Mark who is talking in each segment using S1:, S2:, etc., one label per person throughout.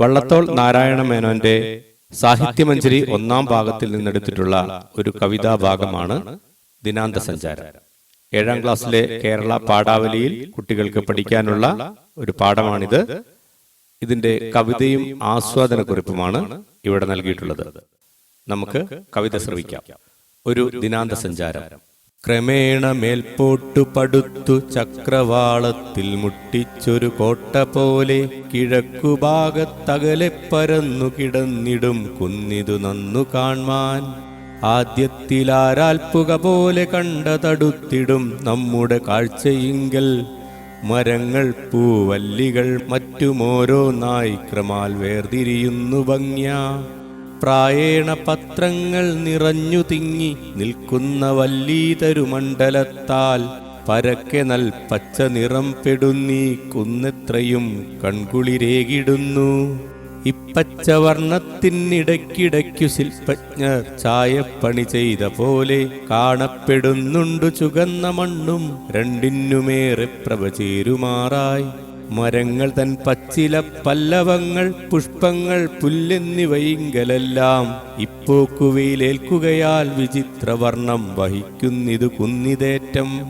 S1: വള്ളത്തോൾ നാരായണ മേനോന്റെ സാഹിത്യമഞ്ജരി ഒന്നാം ഭാഗത്തിൽ നിന്നെടുത്തിട്ടുള്ള ഒരു കവിതാ ഭാഗമാണ് ദിനാന്ത സഞ്ചാരം ഏഴാം ക്ലാസ്സിലെ കേരള പാഠാവലിയിൽ കുട്ടികൾക്ക് പഠിക്കാനുള്ള ഒരു പാഠമാണിത്. ഇതിന്റെ കവിതയും ആസ്വാദന കുറിപ്പുമാണ് ഇവിടെ നൽകിയിട്ടുള്ളത്. നമുക്ക് കവിത ശ്രവിക്കാം. ഒരു ദിനാന്ത സഞ്ചാരം ക്രമേണ മേൽപോട്ടു പടുത്തു ചക്രവാളത്തിൽ മുട്ടിച്ചൊരു കോട്ട പോലെ കിഴക്കുഭാഗത്തകലെ പരന്നു കിടന്നിടും കുന്നിതു നന്നു കാൺമാൻ ആദ്യത്തിലാരാൽപ്പുക പോലെ കണ്ടതടുത്തിടും നമ്മുടെ കാഴ്ചയിങ്കൽ. മരങ്ങൾ പൂവല്ലികൾ മറ്റുമോരോന്നായി ക്രമാൽ വേർതിരിയുന്നു ഭംഗ്യ. പ്രായേണ പത്രങ്ങൾ നിറഞ്ഞു തിങ്ങി നിൽക്കുന്ന വല്ലീതരുമണ്ഡലത്താൽ പരക്കെ നൽ പച്ച നിറം പെടുന്നീ കുന്നെത്രയും കൺകുളിരേകിടുന്നു ഇപ്പച്ച വർണത്തിനിടയ്ക്കിടയ്ക്കു ശില്പജ്ഞർ ചായപ്പണി ചെയ്ത പോലെ കാണപ്പെടുന്നുണ്ടു ചുകന്ന മണ്ണും രണ്ടിനുമേറെ പ്രഭ ചേരുമാറായി മരങ്ങൾ തൻ പച്ചില പല്ലവങ്ങൾ പുഷ്പങ്ങൾ പുല്ലെന്നിവയിങ്കലെല്ലാം ഇപ്പോക്കുവയിലേൽക്കുകയാൽ വിചിത്രവർണം വഹിക്കുന്നിതു കുന്നിതേറ്റം.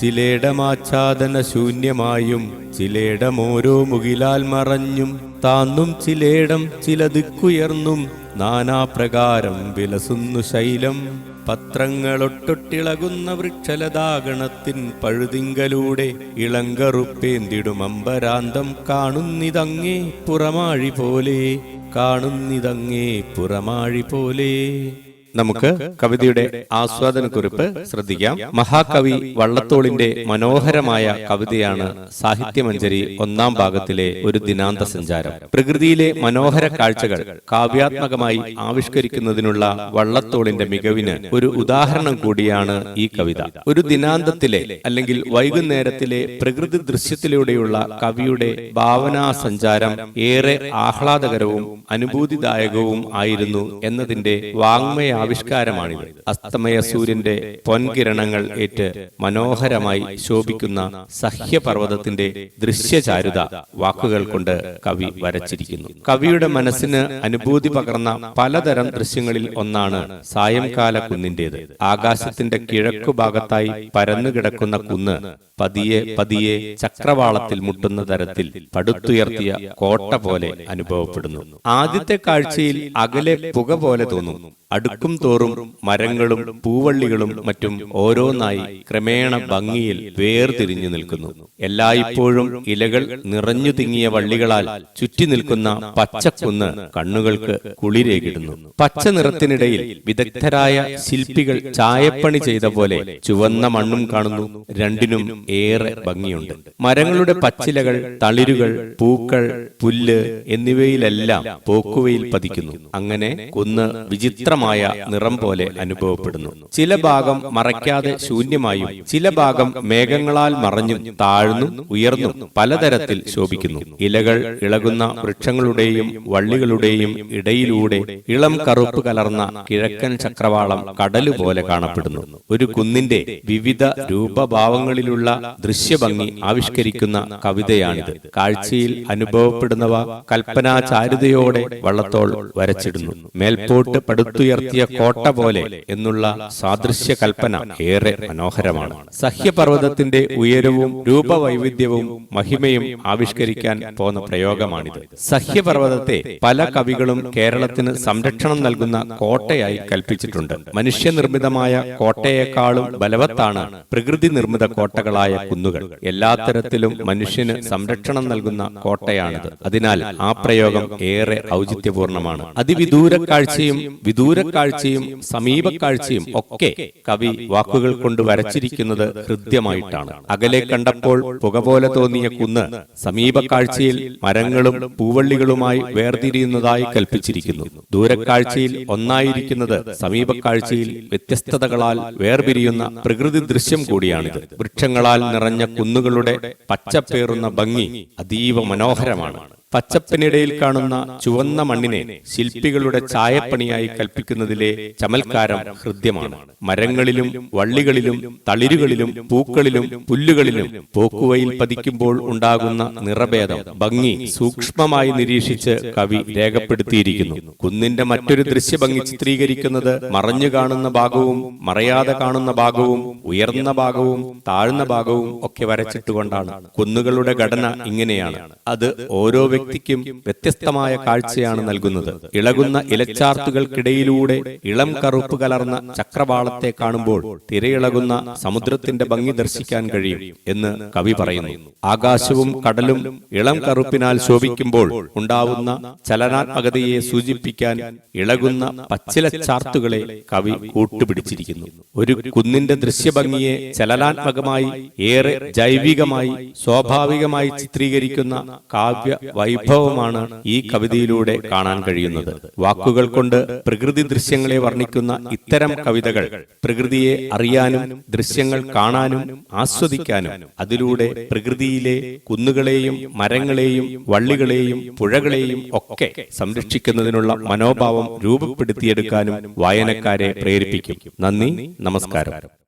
S1: ചിലേടമാച്ഛാദന ശൂന്യമായും ചിലേടമോരോ മുകിലാൽ മറഞ്ഞും താന്നും ചിലേടം ചില ദിക്കുയർന്നും നാനാപ്രകാരം വിലസുന്നു ശൈലം. പത്രങ്ങളൊട്ടൊട്ടിളകുന്ന വൃക്ഷലതാഗണത്തിൻ പഴുതിങ്കലൂടെ ഇളങ്കറുപ്പേന്തിടും അമ്പരാന്തം കാണുന്നിതങ്ങേ പുറമാഴി പോലെ കാണുന്നിതങ്ങേ പുറമാഴി പോലെ. നമുക്ക് കവിതയുടെ ആസ്വാദനക്കുറിപ്പ് ശ്രദ്ധിക്കാം. മഹാകവി വള്ളത്തോളിന്റെ മനോഹരമായ കവിതയാണ് സാഹിത്യമഞ്ജരി ഒന്നാം ഭാഗത്തിലെ ഒരു ദിനാന്ത സഞ്ചാരം പ്രകൃതിയിലെ മനോഹര കാഴ്ചകൾ കാവ്യാത്മകമായി ആവിഷ്കരിക്കുന്നതിനുള്ള വള്ളത്തോളിന്റെ മികവിന് ഒരു ഉദാഹരണം കൂടിയാണ് ഈ കവിത. ഒരു ദിനാന്തത്തിലെ അല്ലെങ്കിൽ വൈകുന്നേരത്തിലെ പ്രകൃതി ദൃശ്യത്തിലൂടെയുള്ള കവിയുടെ ഭാവനാ സഞ്ചാരം ഏറെ ആഹ്ലാദകരവും അനുഭൂതിദായകവും ആയിരുന്നു എന്നതിന്റെ വാങ്മയ ആവിഷ്കാരമാണിത്. അസ്തമയ സൂര്യന്റെ പൊൻകിരണങ്ങൾ ഏറ്റ് മനോഹരമായി ശോഭിക്കുന്ന സഹ്യപർവതത്തിന്റെ ദൃശ്യചാരുത വാക്കുകൾ കൊണ്ട് കവി വരച്ചിരിക്കുന്നു. കവിയുടെ മനസ്സിന് അനുഭൂതി പകർന്ന പലതരം ദൃശ്യങ്ങളിൽ ഒന്നാണ് സായംകാല കുന്നിന്റേത്. ആകാശത്തിന്റെ കിഴക്കു ഭാഗത്തായി പരന്നുകിടക്കുന്ന കുന്ന് പതിയെ പതിയെ ചക്രവാളത്തിൽ മുട്ടുന്ന തരത്തിൽ പടുത്തുയർത്തിയ കോട്ട പോലെ അനുഭവപ്പെടുന്നു. ആദ്യത്തെ കാഴ്ചയിൽ അകലെ പുക പോലെ തോന്നും. അടുക്കും തോറും മരങ്ങളും പൂവള്ളികളും മറ്റും ഓരോന്നായി ക്രമേണ ഭംഗിയിൽ വേർതിരിഞ്ഞു നിൽക്കുന്നു. എല്ലായ്പ്പോഴും ഇലകൾ നിറഞ്ഞു തിങ്ങിയ വള്ളികളാൽ ചുറ്റി നിൽക്കുന്ന പച്ചക്കുന്ന് കണ്ണുകൾക്ക് കുളിരേകിടുന്നു. പച്ച നിറത്തിനിടയിൽ വിദഗ്ധരായ ശില്പികൾ ചായപ്പണി ചെയ്ത പോലെ ചുവന്ന മണ്ണും കാണുന്നു. രണ്ടിനും ഏറെ ഭംഗിയുണ്ട്. മരങ്ങളുടെ പച്ചിലകൾ തളിരുകൾ പൂക്കൾ പുല്ല് എന്നിവയിലെല്ലാം പോക്കുവയിൽ പതിക്കുന്നു. അങ്ങനെ കുന്ന് വിചിത്രമായ നിറം പോലെ അനുഭവപ്പെടുന്നു. ചില ഭാഗം മറയ്ക്കാതെ ശൂന്യമായും ചില ഭാഗം മേഘങ്ങളാൽ മറഞ്ഞും താഴ്ന്നും ഉയർന്നും പലതരത്തിൽ ശോഭിക്കുന്നു. ഇലകൾ ഇളകുന്ന വൃക്ഷങ്ങളുടെയും വള്ളികളുടെയും ഇടയിലൂടെ ഇളം കറുപ്പ് കലർന്ന കിഴക്കൻ ചക്രവാളം കടലുപോലെ കാണപ്പെടുന്നു. ഒരു കുന്നിന്റെ വിവിധ രൂപഭാവങ്ങളിലുള്ള ദൃശ്യഭംഗി ആവിഷ്കരിക്കുന്ന കവിതയാണിത്. കാഴ്ചയിൽ അനുഭവപ്പെടുന്നവ കൽപ്പനാചാരുതയോടെ വള്ളത്തോൾ വരച്ചിടുന്നു. മേൽപോട്ട് പടുത്തുയർത്തിയ കോട്ട പോലെ എന്നുള്ള സാദൃശ്യ കൽപ്പന ഏറെ മനോഹരമാണ്. സഹ്യപർവതത്തിന്റെ ഉയരവും രൂപവൈവിധ്യവും മഹിമയും ആവിഷ്കരിക്കാൻ പോന്ന പ്രയോഗമാണിത്. സഹ്യപർവതത്തെ പല കവികളും കേരളത്തിന് സംരക്ഷണം നൽകുന്ന കോട്ടയായി കൽപ്പിച്ചിട്ടുണ്ട്. മനുഷ്യനിർമ്മിതമായ കോട്ടയെക്കാളും ബലവത്താണ് പ്രകൃതി നിർമ്മിത കോട്ടകളായ കുന്നുകൾ. എല്ലാ തരത്തിലും മനുഷ്യന് സംരക്ഷണം നൽകുന്ന കോട്ടയാണിത്. അതിനാൽ ആ പ്രയോഗം ഏറെ ഔചിത്യപൂർണമാണ്. അതിവിദൂര കാഴ്ചയും വിദൂര കാഴ്ചയും സമീപ കാഴ്ചയും ഒക്കെ കവി വാക്കുകൾ കൊണ്ട് വരച്ചിരിക്കുന്നത് ഹൃദ്യമായിട്ടാണ്. അകലെ കണ്ടപ്പോൾ പുക പോലെ തോന്നിയ കുന്ന് സമീപക്കാഴ്ചയിൽ മരങ്ങളും പൂവള്ളികളുമായി വേർതിരിയുന്നതായി കൽപ്പിച്ചിരിക്കുന്നു. ദൂരക്കാഴ്ചയിൽ ഒന്നായിരിക്കുന്നത് സമീപക്കാഴ്ചയിൽ വ്യത്യസ്തതകളാൽ വേർപിരിയുന്ന പ്രകൃതി ദൃശ്യം കൂടിയാണിത്. വൃക്ഷങ്ങളാൽ നിറഞ്ഞ കുന്നുകളുടെ പച്ചപ്പേറുന്ന ഭംഗി അതീവ മനോഹരമാണ്. പച്ചപ്പിനിടയിൽ കാണുന്ന ചുവന്ന മണ്ണിനെ ശില്പികളുടെ ചായപ്പണിയായി കൽപ്പിക്കുന്നതിലെ ചമൽക്കാരം ഹൃദ്യമാണ്. മരങ്ങളിലും വള്ളികളിലും തളിരുകളിലും പൂക്കളിലും പുല്ലുകളിലും പോക്കുവയിൽ പതിക്കുമ്പോൾ ഉണ്ടാകുന്ന നിറഭേദം ഭംഗി സൂക്ഷ്മമായി നിരീക്ഷിച്ച് കവി രേഖപ്പെടുത്തിയിരിക്കുന്നു. കുന്നിന്റെ മറ്റൊരു ദൃശ്യഭംഗി ചിത്രീകരിക്കുന്നത് മറഞ്ഞു കാണുന്ന ഭാഗവും മറയാതെ കാണുന്ന ഭാഗവും ഉയർന്ന ഭാഗവും താഴ്ന്ന ഭാഗവും ഒക്കെ വരച്ചിട്ടുകൊണ്ടാണ്. കുന്നുകളുടെ ഘടന ഇങ്ങനെയാണ്. അത് ഓരോ വ്യക്തിക്കും വ്യത്യസ്തമായ കാഴ്ചയാണ് നൽകുന്നത്. ഇളകുന്ന ഇലച്ചാർത്തുകൾക്കിടയിലൂടെ ഇളം കറുപ്പ് കലർന്ന ചക്രവാളത്തെ കാണുമ്പോൾ തിരയിളകുന്ന സമുദ്രത്തിന്റെ ഭംഗി ദർശിക്കാൻ കഴിയും എന്ന് കവി പറയുന്നു. ആകാശവും കടലും ഇളം കറുപ്പിനാൽ ശോഭിക്കുമ്പോൾ ഉണ്ടാവുന്ന ചലനാത്മകതയെ സൂചിപ്പിക്കാൻ ഇളകുന്ന പച്ചിലച്ചാർത്തുകളെ കവി കൂട്ടുപിടിച്ചിരിക്കുന്നു. ഒരു കുന്നിന്റെ ദൃശ്യഭംഗിയെ ചലനാത്മകമായി ഏറെ ജൈവികമായി സ്വാഭാവികമായി ചിത്രീകരിക്കുന്ന കാവ്യ വൈഭവമാണ് ഈ കവിതയിലൂടെ കാണാൻ കഴിയുന്നത്. വാക്കുകൾ കൊണ്ട് പ്രകൃതി ദൃശ്യങ്ങളെ വർണിക്കുന്ന ഇത്തരം കവിതകൾ പ്രകൃതിയെ അറിയാനും ദൃശ്യങ്ങൾ കാണാനും ആസ്വദിക്കാനും അതിലൂടെ പ്രകൃതിയിലെ കുന്നുകളെയും മരങ്ങളെയും വള്ളികളെയും പുഴകളെയും ഒക്കെ സംരക്ഷിക്കുന്നതിനുള്ള മനോഭാവം രൂപപ്പെടുത്തിയെടുക്കാനും വായനക്കാരെ പ്രേരിപ്പിക്കും. നന്ദി നമസ്കാരം.